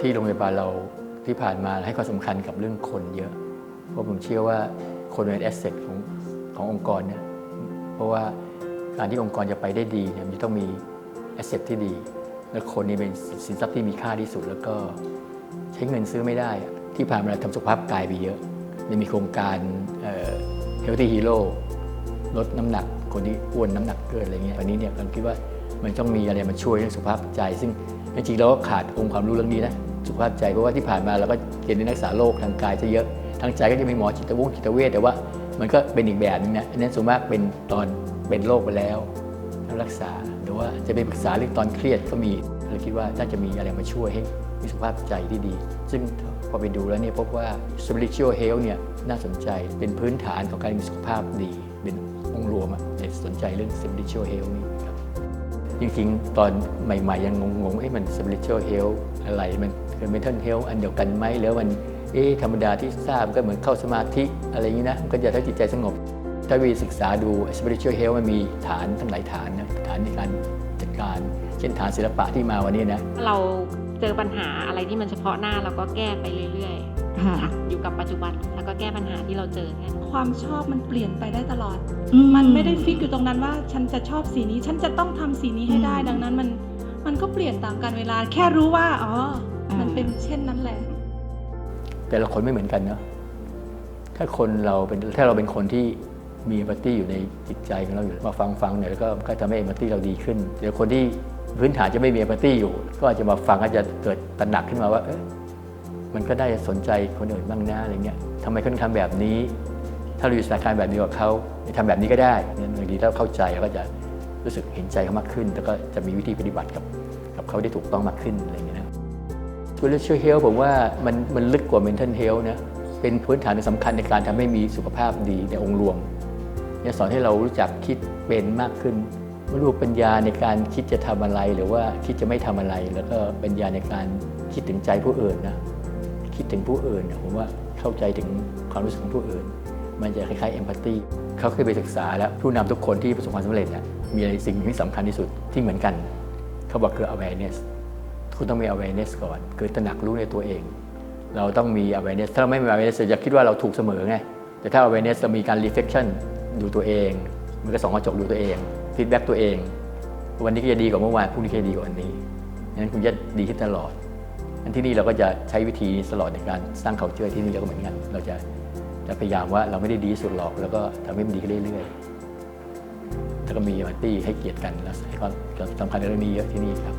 ที่โรงพยาบาลเราที่ผ่านมาให้ความสำคัญกับเรื่องคนเยอะ เพราะผมเชื่อว่าคนเป็นแอสเซทของขององค์กรเนี่ยเพราะว่าการที่องค์กรจะไปได้ดีเนี่ยมันต้องมีแอสเซทที่ดี และคนนี่เป็นสินทรัพย์ที่มีค่าที่สุด แล้วก็ใช้เงินซื้อไม่ได้อะที่ผ่านมาเราทำสุขภาพกายไปเยอะมันมีโครงการเฮลที่ฮีโร่ลดน้ำหนักคนที่อ้วนน้ำหนักเกินอะไรเงี้ยวันนี้เนี่ยผมคิดว่ามันต้องมีอะไรมาช่วยเรื่องสุขภาพใจ ซึ่งจริงๆเราก็ขาดองค์ความรู้เรื่องนี้นะ ขภาพใจเพราะว่าที่ผ่านมาเราก็เรียนในนักษาโรคทางกายซะเยอะทางใจก็จะมีหมอจิตวงจิตเวชแต่ว่ามันก็เป็นอีกแบบนึงนะอันนั้นส่วนมากเป็นตอนเป็นโรคไปแล้วแล้วรักษาหรือว่าจะไปปรึกษาเรื่องตอนเครียดก็มีเราคิดว่าน่าจะมีอะไรมาช่วยให้มีสุขภาพใจที่ดี ซึ่งพอไปดูแล้วเนี่ยพบว่า spiritual health เนี่ยน่าสนใจเป็นพื้นฐานของการมีสุขภาพดี เป็นองค์รวมอะเนี่ยสนใจเรื่อง spiritual health นี่ครับจริงๆ ตอนใหม่ๆ ยังงงๆให้มัน spiritual health อะไรมัน คือ mental health อันเดียวกันไหมหรือมันเอ๊ะธรรมดาที่ทราบก็เหมือนเข้าสมาธิอะไรอย่างนี้นะมันก็จะทำให้จิตใจสงบ ถ้าวีศึกษาดู spiritual health มันมีฐานทั้งหลายฐานนะฐานในการจัดการ เช่นฐานศิลปะที่มาวันนี้นะ เราเจอปัญหาอะไรที่มันเฉพาะหน้าเราก็แก้ไปเรื่อยค่ะๆอยู่กับปัจจุบันแล้วก็แก้ปัญหาที่เราเจอแค่นั้นความชอบมันเปลี่ยนไปได้ตลอดอืมันไม่ได้ฟิกอยู่ตรงนั้นว่า ฉันจะชอบสีนี้ ฉันจะต้องทำสีนี้ให้ได้อืมดังนั้นมันมันก็เปลี่ยนตามกาลเวลา แค่รู้ว่าอ๋อ มันอ่าเป็นเช่นนั้นแหละ แต่ละคนไม่เหมือนกันเนาะถ้าคนเราเป็นถ้าเราเป็นคนที่มีเอมพัตตี้อยู่ในจิตใจของเราอยู่มาฟังฟังเนี่ยแล้วก็ก็ทำให้เอมพัตตี้เราดีขึ้นเดี๋ยวคนที่พื้นฐานจะไม่มีเอมพัตตี้อยู่ ก็อาจจะมาฟังอาจจะเกิดตระหนักขึ้นมาว่าเอ๊ะมันก็ได้สนใจคนอื่นบ้างนะอะไรเงี้ยทำไมเขาถึงทำแบบนี้ ถ้าเราอยู่สถานการณ์แบบนี้กับเขาทำแบบนี้ก็ได้เนี่ยบางทีถ้าเข้าใจเราก็จะรู้สึกเห็นใจเขามากขึ้น แล้วก็จะมีวิธีปฏิบัติกับกับเขาได้ถูกต้องมากขึ้นอะไรอย่างเงี้ยนะ spiritual health ผมว่ามันมันลึกกว่า mental health นะเป็นพื้นฐานสำคัญในการทำให้มีสุขภาพดีในองค์รวมเนี่ยสอนให้เรารู้จักคิดเป็นมากขึ้นรู้ปัญญาในการคิดจะทำอะไรหรือว่าคิดจะไม่ทำอะไร แล้วก็ปัญญาในการคิดถึงใจผู้อื่นนะคิดถึงผู้อื่นเนี่ยผมว่าเข้าใจถึงความรู้สึกของผู้อื่น มันจะคล้ายๆ empathy เขาเคยไปศึกษาแล้วผู้นำทุกคนที่ประสบความสำเร็จเนี่ยมีอะไรสิ่งที่สำคัญที่สุดที่เหมือนกัน เขาบอกคือ awareness คุณต้องมี awareness ก่อน คือตระหนักรู้ในตัวเอง เราต้องมี awareness ถ้าเราไม่มี awareness เราจะคิดว่าเราถูกเสมอไง แต่ถ้า awareness เรามีการ reflection ดูตัวเอง มันก็ส่องกระจกดูตัวเอง feedback ตัวเอง วันนี้ก็จะดีกว่าเมื่อวานพรุ่งนี้ก็จะดีกว่าวันนี้งั้นคุณจะดีขึ้นตลอด อันที่นี่เราก็จะใช้วิธีนี้ตลอดในการสร้าง culture ที่นี่เราก็เหมือนกัน เราจะจะพยายามว่าเราไม่ได้ดีสุดหรอก แล้วก็ทำให้มันดีขึ้นเรื่อยๆแล้วก็มี empathy ให้เกียรติกันแล้วามสำคัญในเรื่องนี้เยอะที่นี่ครับ